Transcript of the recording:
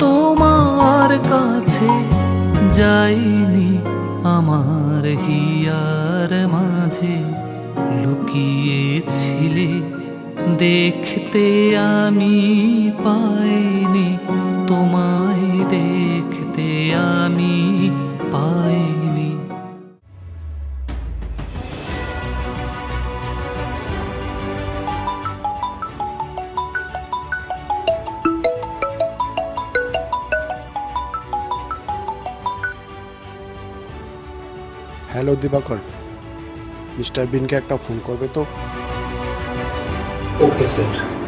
তোমার কাছে যাইনি আমার হিয়ার মাঝে। লুকিয়েছিলে দেখতে আমি পাইনি তোমায় হ্যালো দিবাকর। মিস্টার বিনকে একটা ফোন করবে তো? Okay sir.